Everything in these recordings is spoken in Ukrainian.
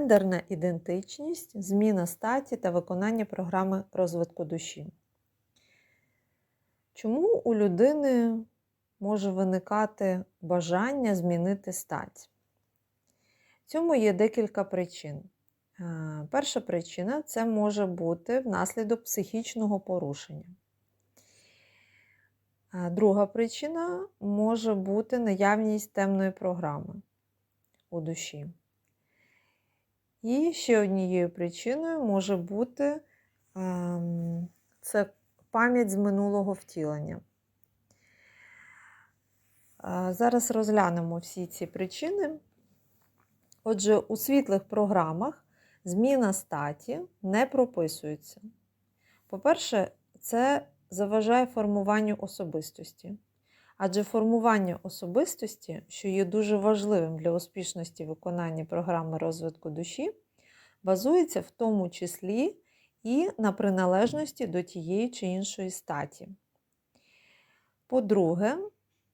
гендерна ідентичність, зміна статі та виконання програми розвитку душі. Чому у людини може виникати бажання змінити стать? Цьому є декілька причин. Е, Перша причина це може бути внаслідок психічного порушення. Друга причина може бути наявність темної програми у душі. І ще однією причиною може бути ем, це пам'ять з минулого втілення. Е, Зараз розглянемо всі ці причини. Отже, у світлих програмах зміна статі не прописується. По-перше, це заважає формуванню особистості. Адже формування особистості, що є дуже важливим для успішності виконання програми розвитку душі, базується в тому числі і на приналежності до тієї чи іншої статі. По-друге,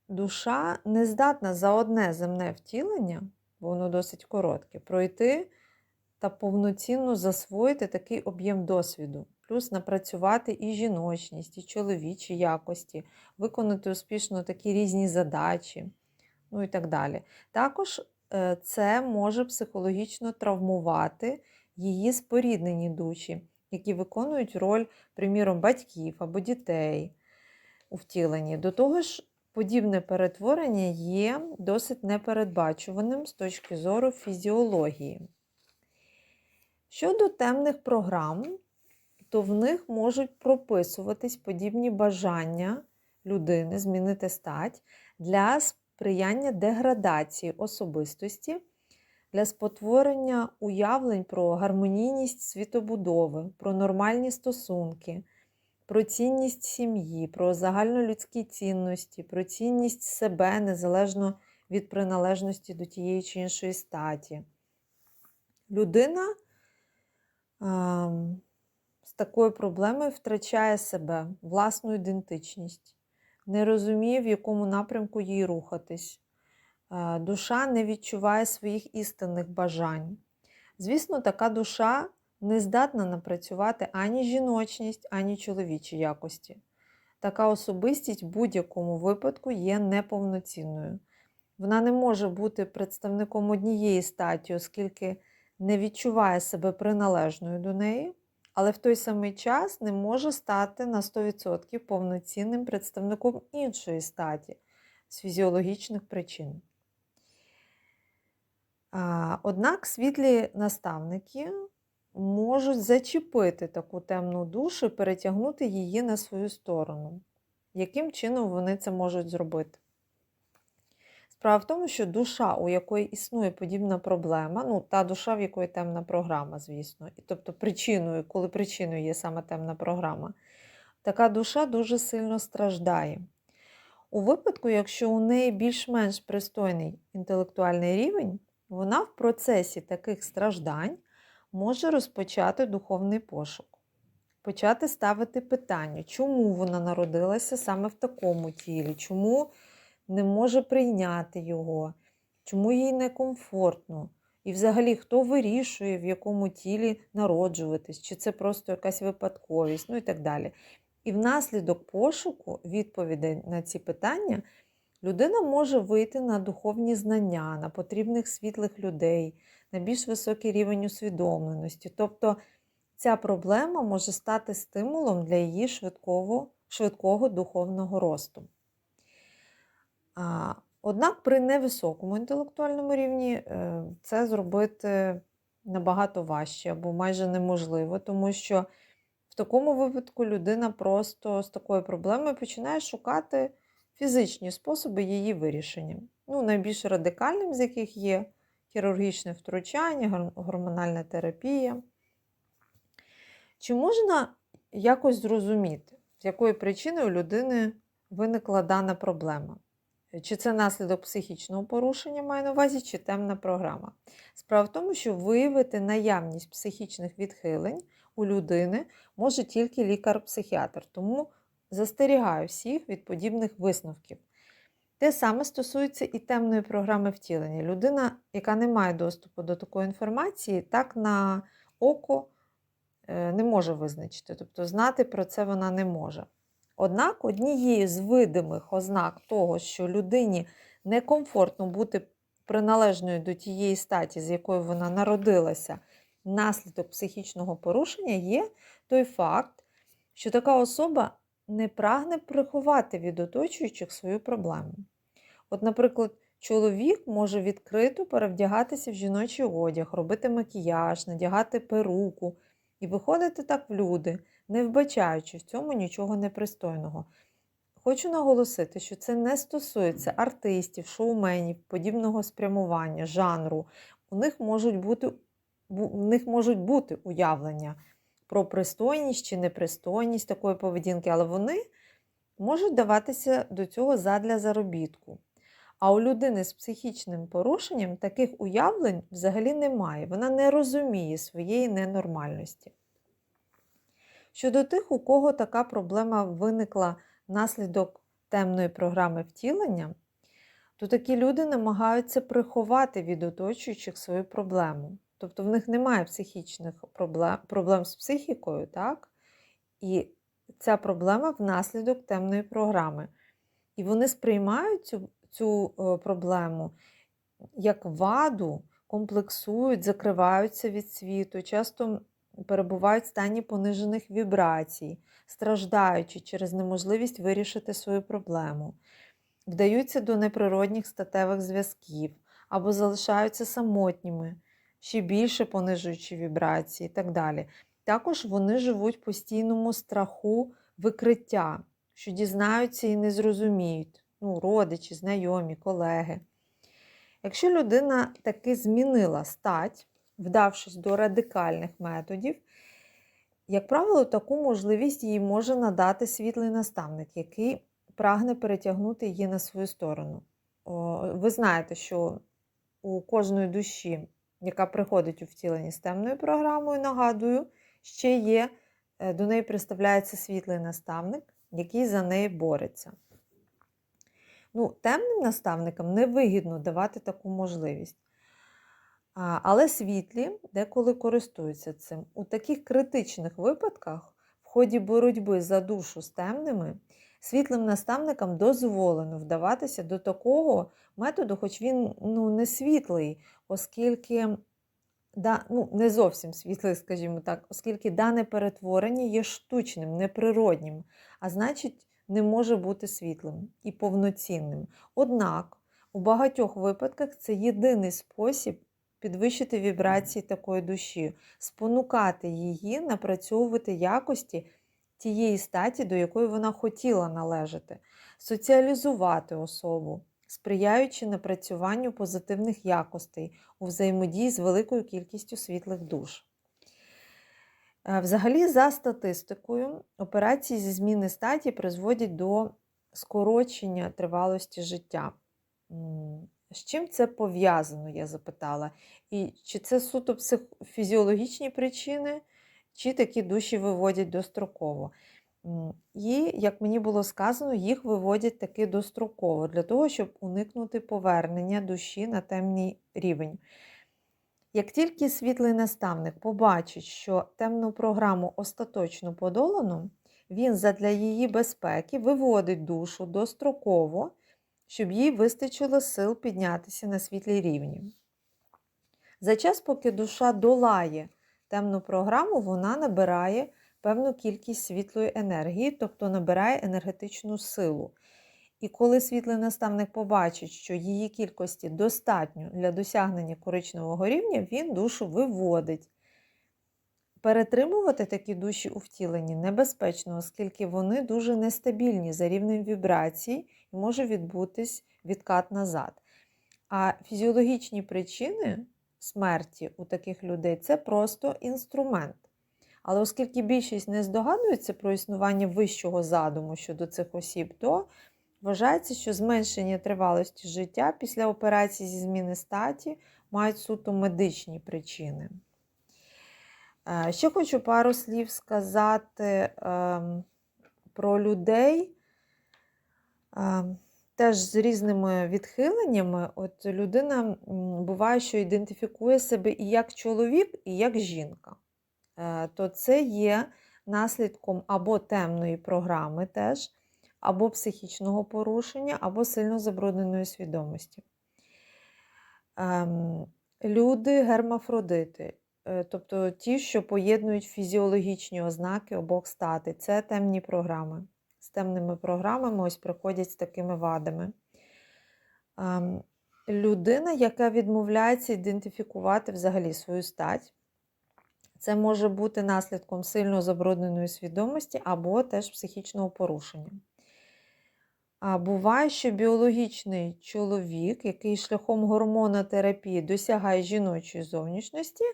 душа не здатна за одне земне втілення, бо воно досить коротке, пройти та повноцінно засвоїти такий об'єм досвіду, плюс напрацювати і жіночність, і чоловічі якості, виконати успішно такі різні задачі, ну і так далі. Також е, це може психологічно травмувати її споріднені душі, які виконують роль, приміром, батьків або дітей у втіленні. До того ж, подібне перетворення є досить непередбачуваним з точки зору фізіології. Щодо темних програм, то в них можуть прописуватись подібні бажання людини змінити стать для сприяння деградації особистості, для спотворення уявлень про гармонійність світобудови, про нормальні стосунки, про цінність сім'ї, про загальнолюдські цінності, про цінність себе незалежно від приналежності до тієї чи іншої статі. Людина з такою проблемою втрачає себе, власну ідентичність, не розуміє, в якому напрямку їй рухатись. Душа не відчуває своїх істинних бажань. Звісно, така душа не здатна напрацювати ані жіночність, ані чоловічі якості. Така особистість в будь-якому випадку є неповноцінною. Вона не може бути представником однієї статі, оскільки не відчуває себе приналежною до неї, але в той самий час не може стати на 100% повноцінним представником іншої статі з фізіологічних причин. Однак світлі наставники можуть зачепити таку темну душу і перетягнути її на свою сторону. Яким чином вони це можуть зробити? Справа в тому, що душа, у якої існує подібна проблема, ну, та душа, в якої темна програма, звісно, і тобто причиною, коли причиною є саме темна програма, така душа дуже сильно страждає. У випадку, якщо у неї більш-менш пристойний інтелектуальний рівень, вона в процесі таких страждань може розпочати духовний пошук, почати ставити питання, чому вона народилася саме в такому тілі, чому не може прийняти його, чому їй некомфортно. І взагалі, хто вирішує, в якому тілі народжуватись, чи це просто якась випадковість, ну і так далі. І внаслідок пошуку відповідей на ці питання людина може вийти на духовні знання, на потрібних світлих людей, на більш високий рівень усвідомленості. Тобто ця проблема може стати стимулом для її швидкого, швидкого духовного росту. Однак при невисокому інтелектуальному рівні е, це зробити набагато важче або майже неможливо, тому що в такому випадку людина просто з такою проблемою починає шукати фізичні способи її вирішення. Ну, Найбільш радикальним з яких є хірургічне втручання, гормональна терапія. Чи можна якось зрозуміти, з якою причиною у людини виникла дана проблема? Чи це наслідок психічного порушення маю на увазі, чи темна програма. Справа в тому, що виявити наявність психічних відхилень у людини може тільки лікар-психіатр, тому застерігаю всіх від подібних висновків. Те саме стосується і темної програми втілення. Людина, яка не має доступу до такої інформації, так на око е, не може визначити, тобто знати про це вона не може. Однак однією з видимих ознак того, що людині некомфортно бути приналежною до тієї статі, з якою вона народилася, наслідок психічного порушення, є той факт, що така особа не прагне приховати від оточуючих свою проблему. От, наприклад, чоловік може відкрито перевдягатися в жіночий одяг, робити макіяж, надягати перуку і виходити так в люди, не вбачаючи в цьому нічого непристойного. Хочу наголосити, що це не стосується артистів, шоуменів, подібного спрямування, жанру. У них можуть бути, у них можуть бути уявлення про пристойність чи непристойність такої поведінки, але вони можуть даватися до цього задля заробітку. А у людини з психічним порушенням таких уявлень взагалі немає. Вона не розуміє своєї ненормальності. Щодо тих, у кого така проблема виникла внаслідок темної програми втілення, то такі люди намагаються приховати від оточуючих свою проблему. Тобто в них немає психічних проблем, проблем з психікою, так? І ця проблема внаслідок темної програми. І вони сприймають цю, цю е, проблему як ваду, комплексують, закриваються від світу, часто перебувають в стані понижених вібрацій, страждаючи через неможливість вирішити свою проблему, вдаються до неприродних статевих зв'язків або залишаються самотніми, ще більше понижуючи вібрації і так далі. Також вони живуть в постійному страху викриття, що дізнаються і не зрозуміють ну, родичі, знайомі, колеги. Якщо людина таки змінила стать, вдавшись до радикальних методів, як правило, таку можливість їй може надати світлий наставник, який прагне перетягнути її на свою сторону. Ви знаєте, що у кожної душі, яка приходить у втілення з темною програмою, нагадую, ще є, е, до неї представляється світлий наставник, який за неї бореться. Ну, Темним наставникам невигідно давати таку можливість. Але світлі деколи користуються цим. У таких критичних випадках, в ході боротьби за душу з темними, світлим наставникам дозволено вдаватися до такого методу, хоч він ну, не світлий, оскільки да, ну, не зовсім світлий, скажімо так, оскільки дане перетворення є штучним, неприроднім, а значить, не може бути світлим і повноцінним. Однак у багатьох випадках це єдиний спосіб підвищити вібрації такої душі, спонукати її напрацьовувати якості тієї статі, до якої вона хотіла належати, соціалізувати особу, сприяючи напрацюванню позитивних якостей у взаємодії з великою кількістю світлих душ. Е, взагалі, за статистикою, операції зі зміни статі призводять до скорочення тривалості життя. З чим це пов'язано, я запитала. І чи це суто психофізіологічні причини, чи такі душі виводять достроково. І, як мені було сказано, їх виводять таки достроково, для того, щоб уникнути повернення душі на темний рівень. Як тільки світлий наставник побачить, що темну програму остаточно подолано, він задля її безпеки виводить душу достроково, щоб їй вистачило сил піднятися на світлі рівні. За час, поки душа долає темну програму, вона набирає певну кількість світлої енергії, тобто набирає енергетичну силу. І коли світлий наставник побачить, що її кількості достатньо для досягнення коричневого рівня, він душу виводить. Перетримувати такі душі у втіленні небезпечно, оскільки вони дуже нестабільні за рівнем вібрацій може відбутись відкат назад. А фізіологічні причини смерті у таких людей це просто інструмент. Але оскільки більшість не здогадується про існування вищого задуму щодо цих осіб, то Вважається, що зменшення тривалості життя після операції зі зміни статі мають суто медичні причини. Е, ще хочу пару слів сказати ем, про людей, теж з різними відхиленнями, от людина буває, що ідентифікує себе і як чоловік, і як жінка. Е, То це є наслідком або темної програми теж, або психічного порушення, або сильно забрудненої свідомості. Ем, Люди гермафродити, е, тобто ті, що поєднують фізіологічні ознаки обох статей, це темні програми. З темними програмами ось приходять з такими вадами. Ем, Людина, яка відмовляється ідентифікувати взагалі свою стать, це може бути наслідком сильно забрудненої свідомості або теж психічного порушення. А буває, що біологічний чоловік, який шляхом гормонотерапії досягає жіночої зовнішності,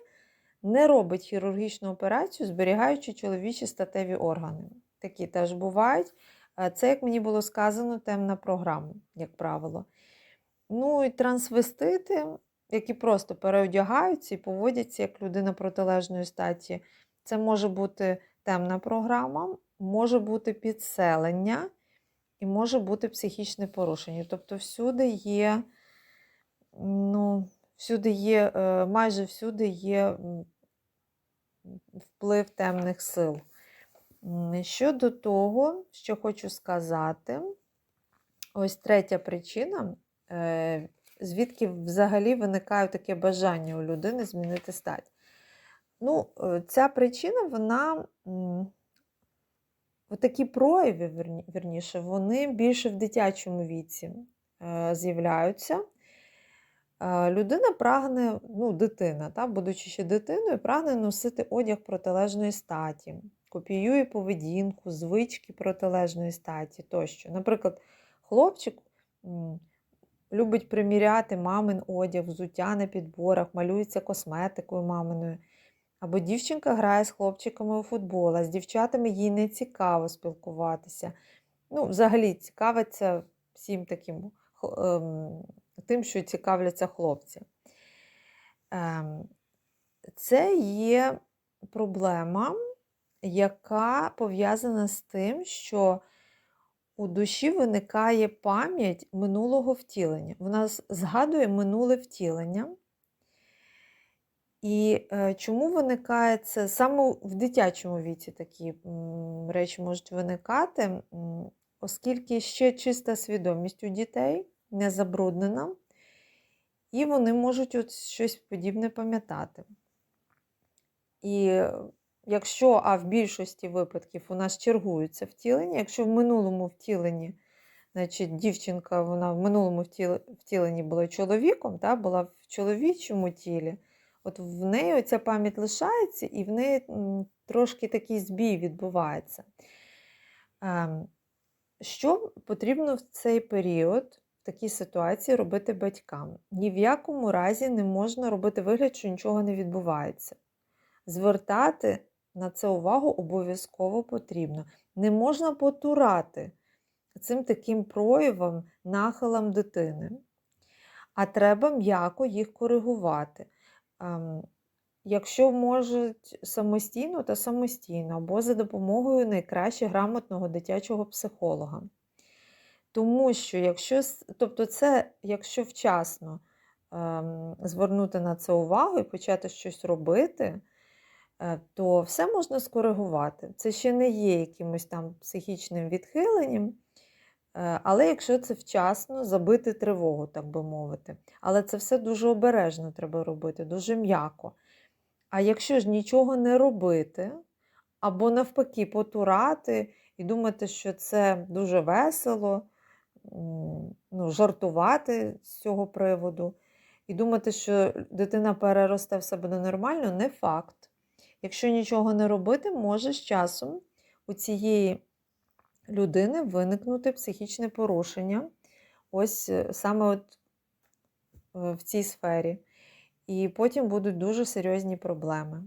не робить хірургічну операцію, зберігаючи чоловічі статеві органи. Такі теж бувають. Е, Це, як мені було сказано, темна програма, як правило. Ну і трансвестити, які просто переодягаються і поводяться як людина протилежної статі. Це може бути темна програма, може бути підселення і може бути психічне порушення. Тобто всюди є, ну, всюди є, е, майже всюди є вплив темних сил. Щодо того, що хочу сказати, ось третя причина, е, звідки взагалі виникає таке бажання у людини змінити стать. Ну, е, ця причина, вона. Такі прояви, верні- вірніше, вони більше в дитячому віці е, з'являються. Людина прагне, ну, дитина, та, будучи ще дитиною, прагне носити одяг протилежної статі, копіює поведінку, звички протилежної статі тощо. Наприклад, хлопчик любить приміряти мамин одяг, взуття на підборах, малюється косметикою маминою. Або дівчинка грає з хлопчиками у футбол, а з дівчатами їй не цікаво спілкуватися. Ну, взагалі цікавиться всім таким ем, тим, що цікавляться хлопці. Ем, Це є проблема, яка пов'язана з тим, що у душі виникає пам'ять минулого втілення. Вона згадує минуле втілення. І е, чому виникає це саме в дитячому віці такі речі можуть виникати, оскільки ще чиста свідомість у дітей не забруднена, і вони можуть от щось подібне пам'ятати. І якщо, а в більшості випадків у нас чергуються втілення, якщо в минулому втіленні, значить, дівчинка вона в минулому втіл- втіленні була чоловіком, та, була в чоловічому тілі, от в неї оця пам'ять лишається, і в неї трошки такий збій відбувається. Ем, Що потрібно в цей період, в такій ситуації робити батькам? Ні в якому разі не можна робити вигляд, що нічого не відбувається. Звертати на це увагу обов'язково потрібно. Не можна потурати цим таким проявам, нахилам дитини, а треба м'яко їх коригувати. Ем, Якщо можуть самостійно, то самостійно, або за допомогою найкраще грамотного дитячого психолога. Тому що, якщо, тобто це, якщо вчасно ем, звернути на це увагу і почати щось робити, то все можна скоригувати. Це ще не є якимось там психічним відхиленням, е, але якщо це вчасно забити тривогу, так би мовити. Але це все дуже обережно треба робити, дуже м'яко. А якщо ж нічого не робити, або навпаки потурати і думати, що це дуже весело, ну, жартувати з цього приводу, і думати, що дитина переросте в себе нормально, не факт. Якщо нічого не робити, може з часом у цієї людини виникнути психічне порушення, ось е, саме от е, в цій сфері. І потім будуть дуже серйозні проблеми.